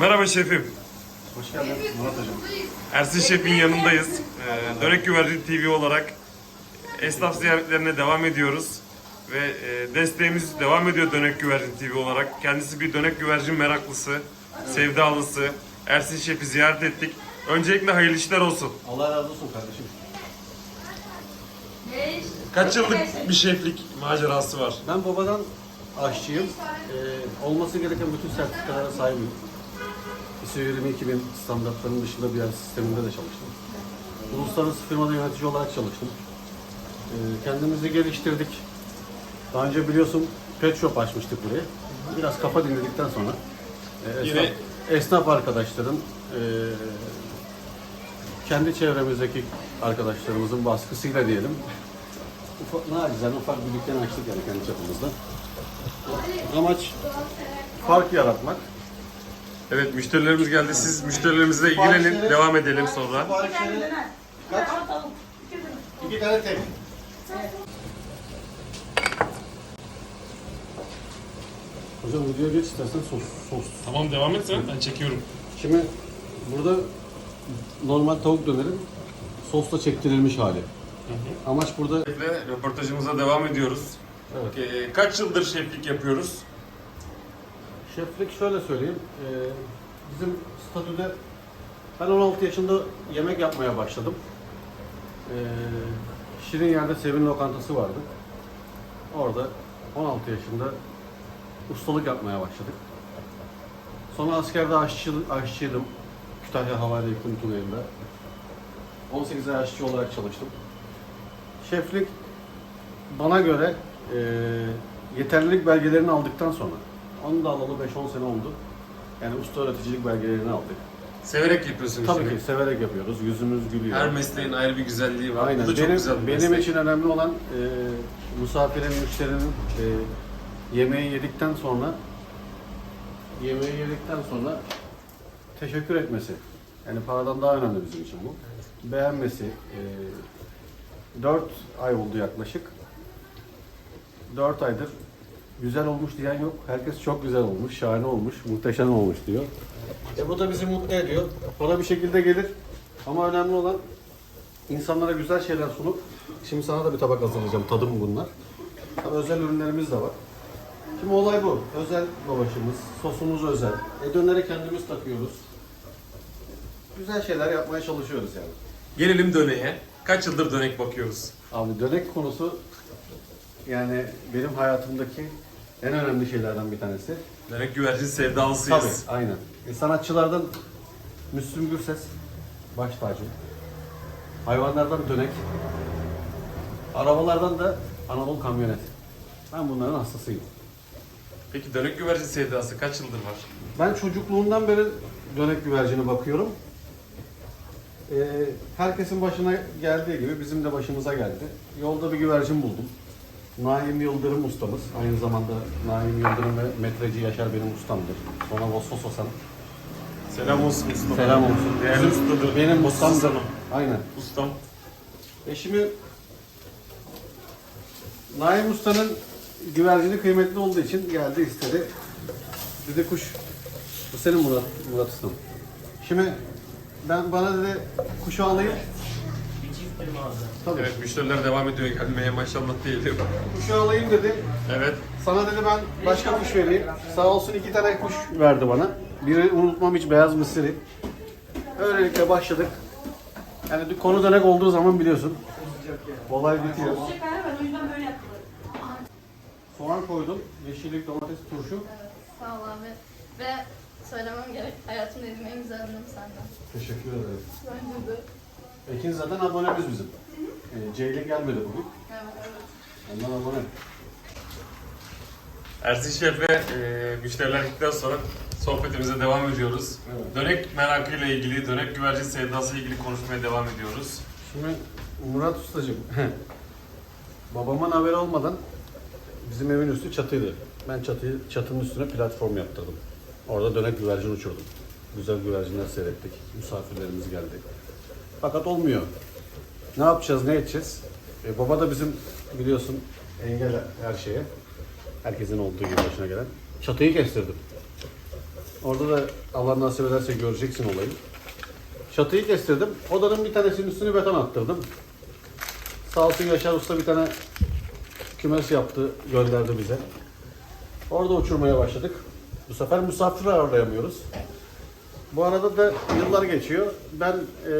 Merhaba şefim. Hoş geldin Murat Hocam. Ersin Şef'in yanındayız. Ee, Dönek Güvercin TV olarak esnaf ziyaretlerine devam ediyoruz. Ve e, desteğimiz devam ediyor Dönek Güvercin TV olarak. Kendisi bir dönek güvercin meraklısı, sevdalısı. Ersin Şef'i ziyaret ettik. Öncelikle hayırlı işler olsun. Allah razı olsun kardeşim. Kaç yıllık bir şeflik macerası var? Ben babadan aşçıyım. Ee, olması gereken bütün sertifikalara sahibim. ISO 22000 standartlarının dışında bir yer sisteminde de çalıştım. Uluslararası firmada yönetici olarak çalıştım. Ee, kendimizi geliştirdik. Daha önce biliyorsun pet shop açmıştık buraya. Biraz kafa dinledikten sonra e, esnaf, Yine- esnaf arkadaşların e, kendi çevremizdeki arkadaşlarımızın baskısıyla diyelim ufak, nacizane ufak bir dükkan açtık yani kendi çapımızda. Amaç fark yaratmak. Evet müşterilerimiz geldi. Siz müşterilerimizle ilgilenin. Devam edelim sonra. Siparişleri kaç? İki tane tek. Hocam videoya geç istersen sos. sos. Tamam devam et sen. Ben çekiyorum. Şimdi burada normal tavuk dönerin sosla çektirilmiş hali. Amaç burada Ve röportajımıza devam ediyoruz. evet. Ee, kaç yıldır şeflik yapıyoruz? Şeflik şöyle söyleyeyim. Ee, bizim statüde ben 16 yaşında yemek yapmaya başladım. Ee, Şirin yerde Sevin lokantası vardı. Orada 16 yaşında ustalık yapmaya başladık. Sonra askerde aşçı, aşçıydım. Kütahya Havale Yıkım Tunayı'nda. 18 ay aşçı olarak çalıştım. Şeflik bana göre e, yeterlilik belgelerini aldıktan sonra, onu da alalı 5-10 sene oldu. Yani usta öğreticilik belgelerini aldık. Severek yapıyorsun Tabii işini. ki severek yapıyoruz, yüzümüz gülüyor. Her mesleğin ayrı bir güzelliği var. Aynen. Bu da çok benim, güzel bir benim meslek. için önemli olan e, misafirin, müşterinin e, yemeği yedikten sonra yemeği yedikten sonra teşekkür etmesi. Yani paradan daha önemli bizim için bu. Beğenmesi. E, 4 ay oldu yaklaşık. 4 aydır güzel olmuş diyen yok. Herkes çok güzel olmuş, şahane olmuş, muhteşem olmuş diyor. E bu da bizi mutlu ediyor. Para bir şekilde gelir. Ama önemli olan insanlara güzel şeyler sunup şimdi sana da bir tabak hazırlayacağım. Tadım bunlar. Tabii özel ürünlerimiz de var. Şimdi olay bu. Özel lavaşımız, sosumuz özel. E döneri kendimiz takıyoruz. Güzel şeyler yapmaya çalışıyoruz yani. Gelelim döneğe. Kaç yıldır dönek bakıyoruz? Abi dönek konusu yani benim hayatımdaki en önemli şeylerden bir tanesi. Dönek güvercin Tabii, sevdalısıyız. aynen. E, sanatçılardan Müslüm Gürses, baş tacım. Hayvanlardan dönek. Arabalardan da Anadolu kamyonet. Ben bunların hastasıyım. Peki dönek güvercin sevdası kaç yıldır var? Ben çocukluğumdan beri dönek güvercine bakıyorum. Ee, herkesin başına geldiği gibi bizim de başımıza geldi. Yolda bir güvercin buldum. Naim Yıldırım ustamız. Aynı zamanda Naim Yıldırım ve metreci Yaşar benim ustamdır. Sonra Vossos Hasan. Selam olsun ustam. Selam olsun. Değerli Bizim- ustadır. Benim Ustam ustamdır. sana. Aynen. Ustam. Eşimi Naim Usta'nın güvercini kıymetli olduğu için geldi istedi. Dedi kuş. Bu senin Murat, Murat Ustam. Şimdi ben bana dedi kuşu alayım. Tabii. Evet müşteriler devam ediyor gelmeye maşallah diyelim. Kuşu alayım dedi. Evet. Sana dedi ben başka kuş vereyim. Sağ olsun iki tane kuş verdi bana. Biri unutmam hiç beyaz mısırı. Öylelikle başladık. Yani konu dönek olduğu zaman biliyorsun. Olay bitiyor. o yüzden böyle yaptılar. Soğan koydum. Yeşillik, domates, turşu. Sağ ol abi. Ve söylemem gerek. Hayatımda en güzel ürünüm senden. Teşekkür ederim. Bence de. Ekin zaten abonemiz bizim. Ee, Ceylin gelmedi bugün. Ondan abone. Ersin Şef'le e, müşteriler gittikten sonra sohbetimize devam ediyoruz. Evet. Dönek merakıyla ilgili, dönek güvercin sevdası ile ilgili konuşmaya devam ediyoruz. Şimdi Murat Ustacığım. Babamın haberi olmadan bizim evin üstü çatıydı. Ben çatıyı, çatının üstüne platform yaptırdım. Orada dönek güvercin uçurdum. Güzel güvercinler seyrettik. Misafirlerimiz geldi. Fakat olmuyor. Ne yapacağız, ne edeceğiz? E, baba da bizim biliyorsun engel her şeye. Herkesin olduğu gibi başına gelen. Çatıyı kestirdim. Orada da Allah nasip ederse göreceksin olayı. Çatıyı kestirdim. Odanın bir tanesinin üstünü beton attırdım. Sağ olsun Yaşar Usta bir tane kümes yaptı, gönderdi bize. Orada uçurmaya başladık. Bu sefer misafir ağırlayamıyoruz. Bu arada da yıllar geçiyor. Ben e,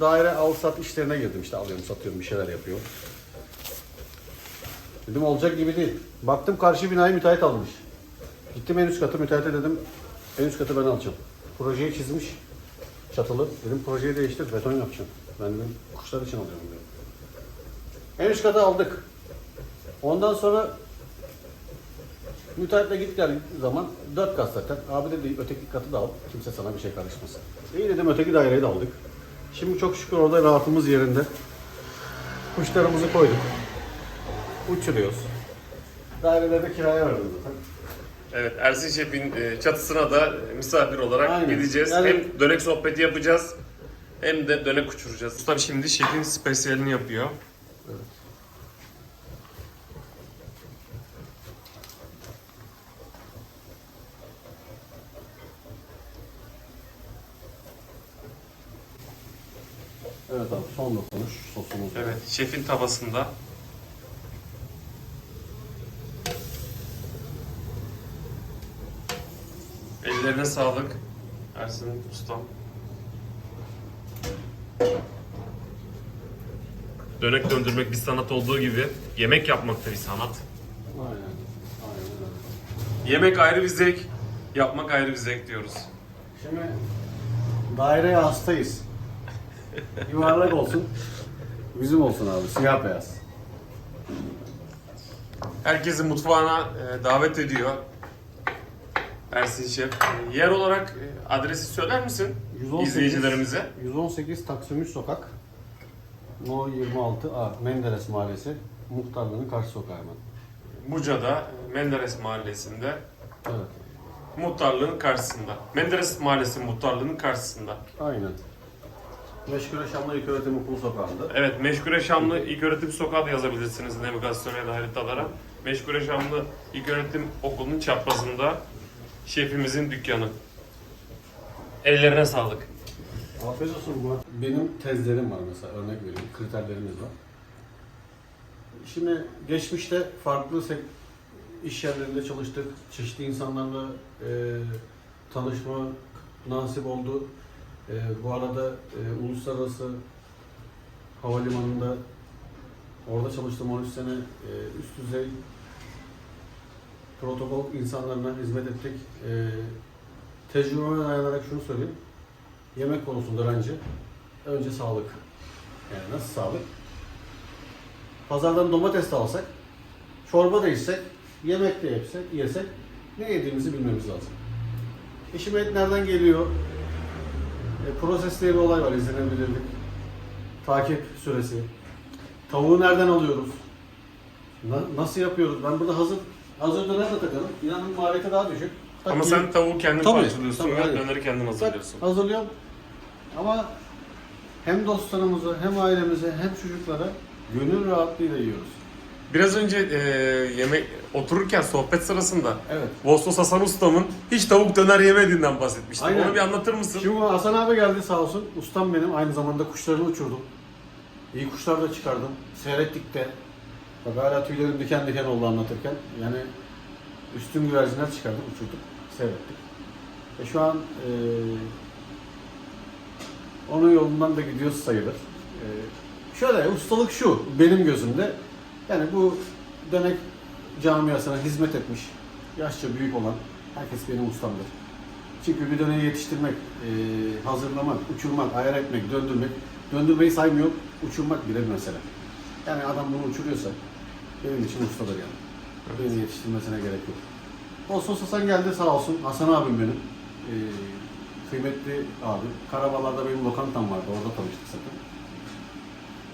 daire al sat işlerine girdim işte alıyorum satıyorum bir şeyler yapıyorum. Dedim olacak gibi değil. Baktım karşı binayı müteahhit almış. Gittim en üst katı müteahhite dedim en üst katı ben alacağım. Projeyi çizmiş çatılı. Dedim projeyi değiştir beton yapacağım. Ben dedim kuşlar için alıyorum dedim. En üst katı aldık. Ondan sonra müteahhitle git gel zaman dört kat zaten. Abi dedi öteki katı da al. Kimse sana bir şey karışmasın. İyi dedim öteki daireyi de aldık. Şimdi çok şükür orada rahatımız yerinde. Kuşlarımızı koyduk. Uçuruyoruz. Dairelerde kiraya verdim zaten. Evet Ersin Şef'in çatısına da misafir olarak Aynen. gideceğiz. Yani- Hem dönek sohbeti yapacağız hem de dönek uçuracağız. Usta şimdi şefin spesiyalini yapıyor. Evet abi son dokunuş sosumuz. Evet şefin tavasında. Ellerine sağlık Ersin ustam. Dönek döndürmek bir sanat olduğu gibi yemek yapmak da bir sanat. Aynen. Aynen öyle. Yemek ayrı bir zevk, yapmak ayrı bir zevk diyoruz. Şimdi daireye hastayız. Yuvarlak olsun. Bizim olsun abi. Siyah beyaz. Herkesi mutfağına e, davet ediyor. Ersin Şef. E, Yer olarak e, adresi söyler misin 118 izleyicilerimize? 118 Taksim 3 Sokak. No 26A Menderes Mahallesi. Muhtarlığının karşı sokağı hemen. Buca'da e, Menderes Mahallesi'nde Evet. muhtarlığın karşısında. Menderes Mahallesi muhtarlığının karşısında. Aynen. Meşgule Şamlı İlköğretim Okulu Sokağı'nda. Evet, Meşgure Şamlı İlköğretim Sokağı da yazabilirsiniz navigasyona ya da haritalara. Meşgure Şamlı İlköğretim Okulu'nun çaprazında şefimizin dükkanı. Ellerine sağlık. Afiyet olsun bu. Benim tezlerim var mesela örnek vereyim. Kriterlerimiz var. Şimdi geçmişte farklı sek- iş yerlerinde çalıştık. Çeşitli insanlarla e, tanışma nasip oldu. E, bu arada e, uluslararası havalimanında orada çalıştım 13 sene e, üst düzey protokol insanlarına hizmet ettik. E, tecrübeme dayanarak şunu söyleyeyim. Yemek konusunda bence önce sağlık. Yani nasıl sağlık? Pazardan domates de alsak, çorba da içsek, yemek de yesek, yesek ne yediğimizi bilmemiz lazım. E şimdi et nereden geliyor? E, proses diye bir olay var izlenebilirlik. Takip süresi. Tavuğu nereden alıyoruz? Na- nasıl yapıyoruz? Ben burada hazır hazır döner de takalım. İnanın maliyeti daha düşük. Tak Ama sen tavuğu kendin Tabii, parçalıyorsun tabii, ve aynen. döneri kendin Tak, hazırlıyorsun. hazırlıyorum. Ama hem dostlarımıza, hem ailemize, hem çocuklara gönül rahatlığıyla yiyoruz. Biraz önce e, yemek otururken sohbet sırasında Evet. Vostos Hasan Ustam'ın hiç tavuk döner yemediğinden bahsetmiştim. Aynen. Onu bir anlatır mısın? Şimdi Hasan abi geldi sağ olsun. Ustam benim. Aynı zamanda kuşlarını uçurdum. İyi kuşlar da çıkardım. Seyrettik de. Bak hala tüylerim diken diken oldu anlatırken. Yani üstün güvercinler çıkardık, uçurduk. Seyrettik. E şu an eee onun yolundan da gidiyoruz sayılır. Eee şöyle ustalık şu benim gözümde. Yani bu dönek camiasına hizmet etmiş, yaşça büyük olan herkes benim ustamdır. Çünkü bir döneyi yetiştirmek, eee, hazırlamak, uçurmak, ayar etmek, döndürmek, döndürmeyi saymıyor, uçurmak bile bir mesele. Yani adam bunu uçuruyorsa benim için ustadır yani. Beni yetiştirmesine gerek yok. Olsun Hasan geldi sağ olsun. Hasan abim benim. Eee, kıymetli abi. Karabalar'da benim lokantam vardı. Orada tanıştık zaten.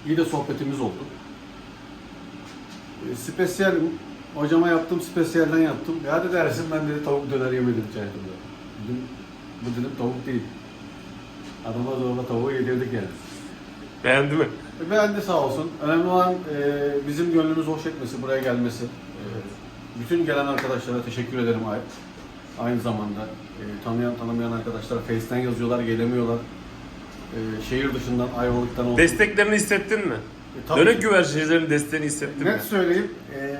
İyi de sohbetimiz oldu. E, spesiyel hocama yaptım, spesiyelden yaptım. Ya dedi Ersin ben dedi tavuk döner yemedim hiç hayatımda. Dedim, bu dedim tavuk değil. Adama zorla tavuğu yedirdik yani. Beğendi mi? E, beğendi sağ olsun. Önemli olan e, bizim gönlümüz hoş etmesi, buraya gelmesi. E, bütün gelen arkadaşlara teşekkür ederim ay- Aynı zamanda e, tanıyan tanımayan arkadaşlar Face'ten yazıyorlar, gelemiyorlar. E, şehir dışından, Ayvalık'tan olsun. Desteklerini hissettin mi? E, tabii Dönek ki. güvercincilerin desteğini hissettin mi? Net söyleyeyim. e,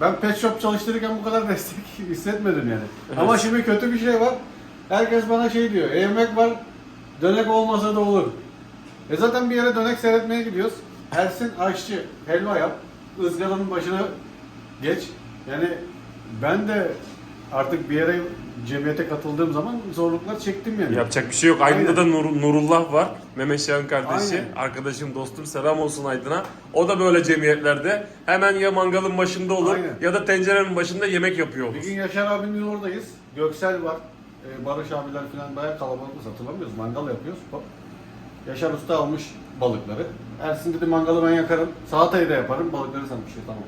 ben pet shop çalıştırırken bu kadar destek hissetmedim yani. Ama şimdi kötü bir şey var. Herkes bana şey diyor. Yemek var. Dönek olmasa da olur. E zaten bir yere dönek seyretmeye gidiyoruz. Ersin aşçı, helva yap. ızgaranın başına geç. Yani ben de artık bir yere cemiyete katıldığım zaman zorluklar çektim yani. Yapacak bir şey yok. Aydın'da Aynen. da Nur- Nurullah var. Mehmet Şahin kardeşi. Aynen. Arkadaşım, dostum. Selam olsun Aydın'a. O da böyle cemiyetlerde hemen ya mangalın başında olur Aynen. ya da tencerenin başında yemek yapıyor olur. Bir gün Yaşar abinin oradayız. Göksel var. Ee, Barış abiler falan bayağı kalabalıkız hatırlamıyoruz. Mangal yapıyoruz. Ba- Yaşar Usta almış balıkları. Ersin dedi mangalı ben yakarım. Salatayı da yaparım. Balıkları sen pişir tamam.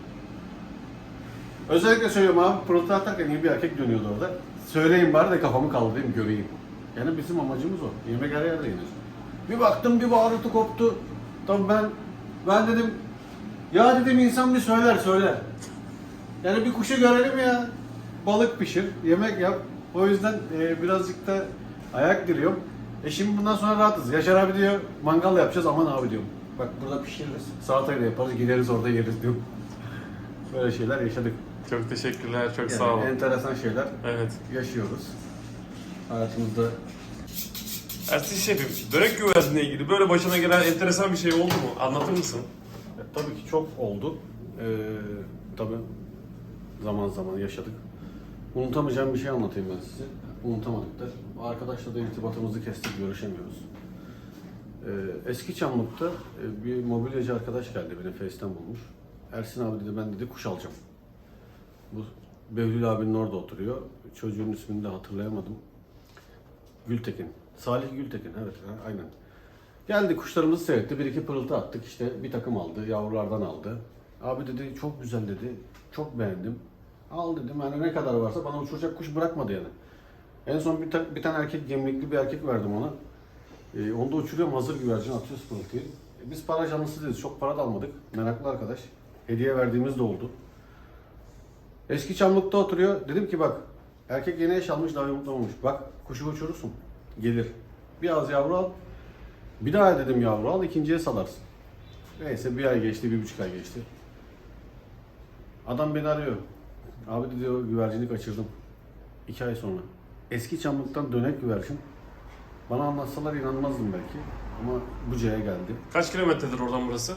Özellikle söylüyorum abi pırıltı atarken iyi bir erkek dönüyordu orada. Söyleyin bari de kafamı kaldırayım göreyim. Yani bizim amacımız o. Yemek her yerde yenir. Bir baktım bir bağırtı koptu. Tabii ben ben dedim ya dedim insan bir söyler söyler. Yani bir kuşu görelim ya. Balık pişir, yemek yap. O yüzden e, birazcık da ayak diriyorum. E şimdi bundan sonra rahatız. Yaşar abi diyor mangal yapacağız aman abi diyorum. Bak burada pişiririz. Salatayı da yaparız gideriz orada yeriz diyorum. Böyle şeyler yaşadık. Çok teşekkürler. Çok Yani sağ olun. enteresan şeyler Evet. yaşıyoruz. Hayatımızda Ersin Şef'im, dönek güvercinle ilgili böyle başına gelen enteresan bir şey oldu mu? Anlatır mısın? E, tabii ki çok oldu. Ee, tabii zaman zaman yaşadık. Unutamayacağım bir şey anlatayım ben size. Unutamadık da. Arkadaşla da irtibatımızı kestik, görüşemiyoruz. Ee, eski Çamlık'ta e, bir mobilyacı arkadaş geldi beni Face'ten bulmuş. Ersin abi dedi ben dedi kuş alacağım. Bu Behlül abinin orada oturuyor. Çocuğun ismini de hatırlayamadım. Gültekin. Salih Gültekin evet aynen. Geldi kuşlarımızı seyretti. Bir iki pırıltı attık. işte bir takım aldı. Yavrulardan aldı. Abi dedi çok güzel dedi. Çok beğendim. Al dedim. Yani ne kadar varsa bana uçuracak kuş bırakmadı yani. En son bir, ta- bir tane erkek gemlikli bir erkek verdim ona. Ee, onu da uçuruyorum hazır güvercin atıyoruz pırıltıyı. E, biz para canlısı değiliz. Çok para da almadık. Meraklı arkadaş. Hediye verdiğimiz de oldu. Eski Çamlık'ta oturuyor. Dedim ki bak erkek yeni eş almış daha yumurtlamamış. Bak kuşu uçurursun. Gelir. Bir az yavru al. Bir daha dedim yavru al ikinciye salarsın. Neyse bir ay geçti, bir buçuk ay geçti. Adam beni arıyor. Abi diyor güvercini kaçırdım. İki ay sonra. Eski Çamlık'tan dönek güvercin. Bana anlatsalar inanmazdım belki. Ama Buca'ya geldi. Kaç kilometredir oradan burası?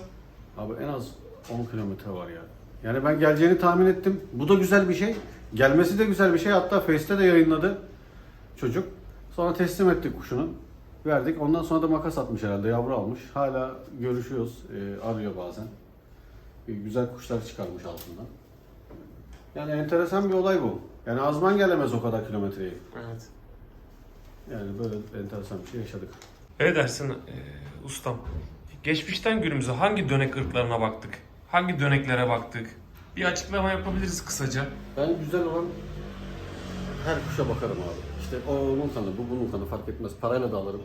Abi en az 10 kilometre var ya. Yani ben geleceğini tahmin ettim. Bu da güzel bir şey. Gelmesi de güzel bir şey. Hatta Face'te de yayınladı çocuk. Sonra teslim ettik kuşunu. Verdik. Ondan sonra da makas atmış herhalde. Yavru almış. Hala görüşüyoruz. Ee, arıyor bazen. Ee, güzel kuşlar çıkarmış altından. Yani enteresan bir olay bu. Yani azman gelemez o kadar kilometreyi. Evet. Yani böyle enteresan bir şey yaşadık. Evet Ersin, e, ustam. Geçmişten günümüze hangi dönek ırklarına baktık? Hangi döneklere baktık? Bir açıklama yapabiliriz kısaca. Ben güzel olan her kuşa bakarım abi. İşte o onun kanı, bu bunun kanı fark etmez. Parayla da alırım.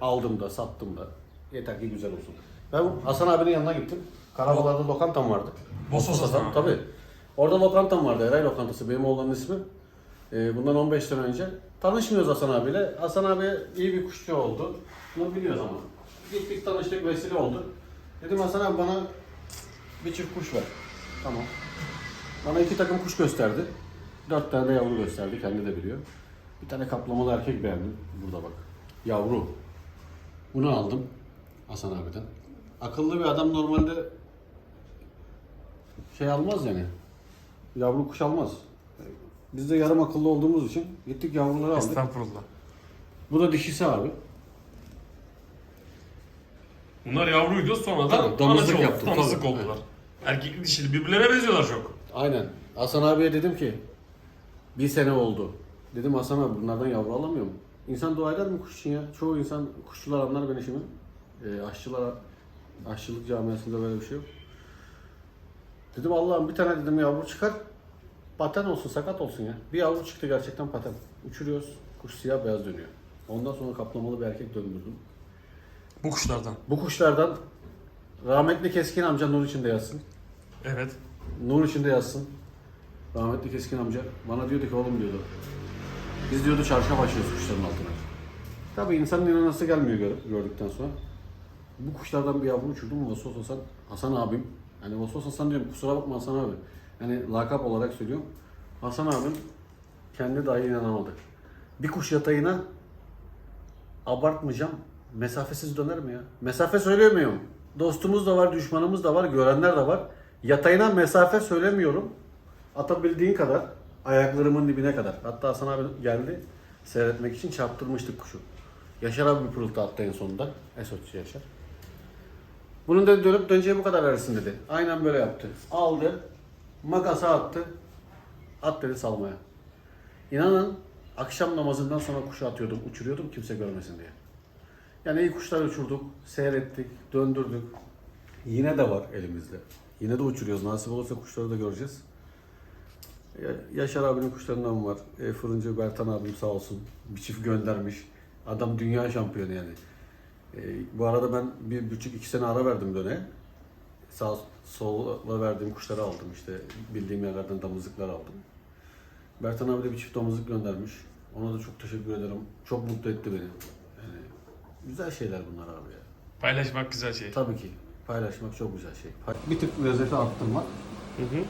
Aldım da, sattım da. Yeter ki güzel olsun. Ben Hasan abinin yanına gittim. Karabalar'da lokantam vardı. Bosos Hasan abi. Tabii. Orada lokantam vardı. Eray lokantası. Benim oğlanın ismi. Ee, bundan 15 sene önce. Tanışmıyoruz Hasan abiyle. Hasan abi iyi bir kuşçu oldu. Bunu biliyoruz ama. Gittik tanıştık vesile oldu. Dedim Hasan abi bana bir çift kuş ver. Tamam. Bana iki takım kuş gösterdi. Dört tane yavru gösterdi. Kendi de biliyor. Bir tane kaplamalı erkek beğendim. Burada bak. Yavru. Bunu aldım. Hasan abiden. Akıllı bir adam normalde şey almaz yani. Yavru kuş almaz. Biz de yarım akıllı olduğumuz için gittik yavruları aldık. Estağfurullah. Bu da dişisi abi. Bunlar yavruydu sonradan Tabii, damızlık anaç oldu, yaptım, damızlık tabii. oldular. Erkekli dişili birbirlerine benziyorlar çok. Aynen. Hasan abiye dedim ki bir sene oldu. Dedim Hasan abi bunlardan yavru alamıyor mu? İnsan dua eder mi kuş için ya? Çoğu insan kuşçular anlar ben işimi. E, aşçılar, aşçılık camiasında böyle bir şey yok. Dedim Allah'ım bir tane dedim yavru çıkar. Paten olsun, sakat olsun ya. Bir yavru çıktı gerçekten paten. Uçuruyoruz. Kuş siyah beyaz dönüyor. Ondan sonra kaplamalı bir erkek döndürdüm. Bu kuşlardan. Bu kuşlardan rahmetli Keskin amca nur içinde yazsın. Evet. Nur içinde yazsın. Rahmetli Keskin amca bana diyordu ki oğlum diyordu. Biz diyordu çarşıya başlıyoruz kuşların altına. Tabii insanın inanası gelmiyor gör- gördükten sonra. Bu kuşlardan bir yavru uçurdum mu Vosvos Hasan, Hasan abim. Hani Vosvos Hasan diyorum kusura bakma Hasan abi. Hani lakap olarak söylüyorum. Hasan abim kendi dahi inanamadı. Bir kuş yatayına abartmayacağım. Mesafesiz döner mi ya? Mesafe söylemiyorum. Dostumuz da var, düşmanımız da var, görenler de var. Yatayına mesafe söylemiyorum. Atabildiğin kadar, ayaklarımın dibine kadar. Hatta Hasan abi geldi seyretmek için çarptırmıştık kuşu. Yaşar abi bir pırıltı attı en sonunda. Esotçu Yaşar. Bunun da dönüp döneceği bu kadar arasın dedi. Aynen böyle yaptı. Aldı, makasa attı, at dedi salmaya. İnanın akşam namazından sonra kuşu atıyordum, uçuruyordum kimse görmesin diye. Yani iyi kuşlar uçurduk, seyrettik, döndürdük. Yine de var elimizde. Yine de uçuruyoruz. Nasip olursa kuşları da göreceğiz. Ya- Yaşar abinin kuşlarından var. E, fırıncı Bertan abim sağ olsun. Bir çift göndermiş. Adam dünya şampiyonu yani. E, bu arada ben bir buçuk iki sene ara verdim döne. Sağ sola verdiğim kuşları aldım işte. Bildiğim yerlerden damızlıklar aldım. Bertan abi de bir çift damızlık göndermiş. Ona da çok teşekkür ederim. Çok mutlu etti beni. Güzel şeyler bunlar abi ya. Paylaşmak güzel şey. Tabii ki. Paylaşmak çok güzel şey. Bir tık lezzeti arttırmak. Hı hı.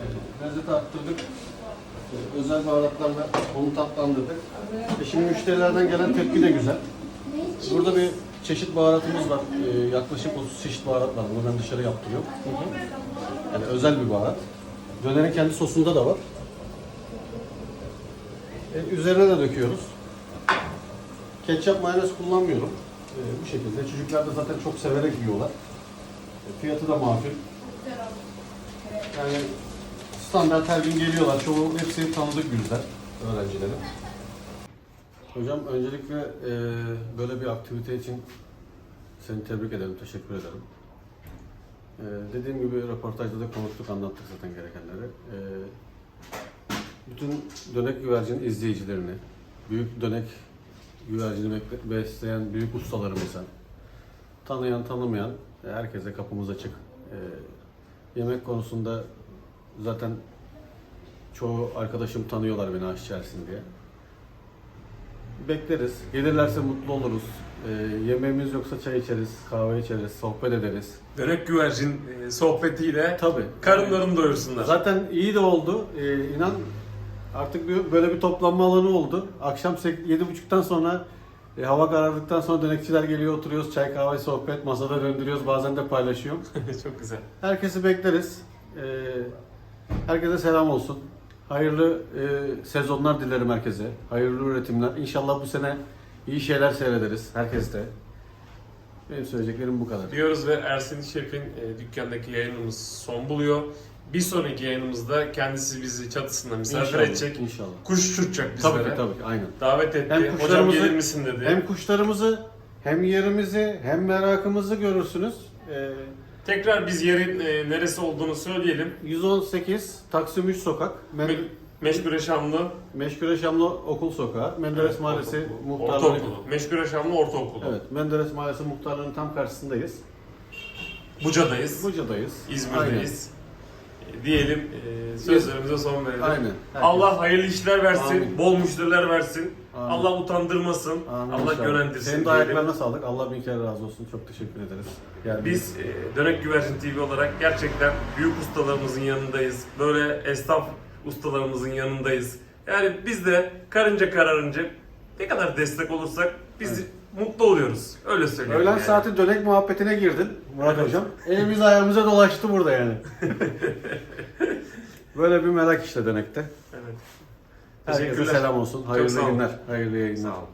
Evet, lezzeti arttırdık. Ee, Özel baharatlarla onu tatlandırdık. E şimdi müşterilerden gelen tepki de güzel. Burada bir çeşit baharatımız var. Ee, yaklaşık 30 çeşit baharat var. Bunu ben dışarı yaptırıyorum. Yani özel bir baharat. Dönerin kendi sosunda da var. E, üzerine de döküyoruz. Ketçap mayonez kullanmıyorum. E, bu şekilde. Çocuklar da zaten çok severek yiyorlar. E, fiyatı da makul. Yani standart her gün geliyorlar. Çoğu hepsi tanıdık yüzler öğrencilerin. Hocam öncelikle e, böyle bir aktivite için seni tebrik ederim, teşekkür ederim. E, dediğim gibi röportajda da konuştuk, anlattık zaten gerekenleri. E, bütün dönek güvercin izleyicilerini, büyük dönek güvercini besleyen büyük ustalarımıza, tanıyan tanımayan e, herkese kapımız açık. E, yemek konusunda zaten çoğu arkadaşım tanıyorlar beni aşçı Ersin diye. Bekleriz. Gelirlerse mutlu oluruz. E, yemeğimiz yoksa çay içeriz, kahve içeriz, sohbet ederiz. Dönek güvercin e, sohbetiyle Tabii. karınlarını doyursunlar. Zaten iyi de oldu. Ee, inan artık bir, böyle bir toplanma alanı oldu. Akşam sek- yedi buçuktan sonra e, hava karardıktan sonra dönekçiler geliyor oturuyoruz. Çay kahve sohbet masada döndürüyoruz. Bazen de paylaşıyorum. Çok güzel. Herkesi bekleriz. Ee, herkese selam olsun. Hayırlı e, sezonlar dilerim herkese. Hayırlı üretimler. İnşallah bu sene iyi şeyler seyrederiz. Herkes de. Benim söyleyeceklerim bu kadar. Diyoruz ve Ersin Şef'in e, dükkandaki yayınımız son buluyor. Bir sonraki yayınımızda kendisi bizi çatısında misafir İnşallah. edecek. İnşallah. Kuş uçuracak bizlere. Tabii ki tabii ki aynen. Davet etti. Hem Hocam kuşlarımızı- gelir misin dedi. Hem kuşlarımızı hem yerimizi hem merakımızı görürsünüz. Ee, Tekrar biz yerin e, neresi olduğunu söyleyelim. 118 Taksim 3 Sokak, Men Me- Meşgure Şamlı Meşgure Şamlı Okul Sokağı, Menderes Mahallesi Ortaokulu. muhtarlığı. Ortaokulu. Meşgure Şamlı Ortaokulu. Evet, Menderes Mahallesi muhtarlığının tam karşısındayız. Buca'dayız. Buca'dayız. İzmir'deyiz. E, Diyelim e, sözlerimize son verelim. Aynen. Herkes. Allah hayırlı işler versin, Amin. bol müşteriler versin. Amin. Allah utandırmasın, Amin Allah inşallah. gönendirsin. Senin de diyelim. ayaklarına sağlık. Allah bin kere razı olsun. Çok teşekkür ederiz. Yani Biz e, Dönek Güvercin TV olarak gerçekten büyük ustalarımızın yanındayız. Böyle esnaf ustalarımızın yanındayız. Yani biz de karınca kararınca ne kadar destek olursak biz mutlu oluyoruz. Öyle söyleyeyim. Öğlen yani. saati dönek muhabbetine girdin Murat Evet. Hocam. Elimiz ayağımıza dolaştı burada yani. Böyle bir merak işte dönekte. Evet. Herkese selam olsun. Hayırlı günler. Hayırlı yayınlar. Sağ olun.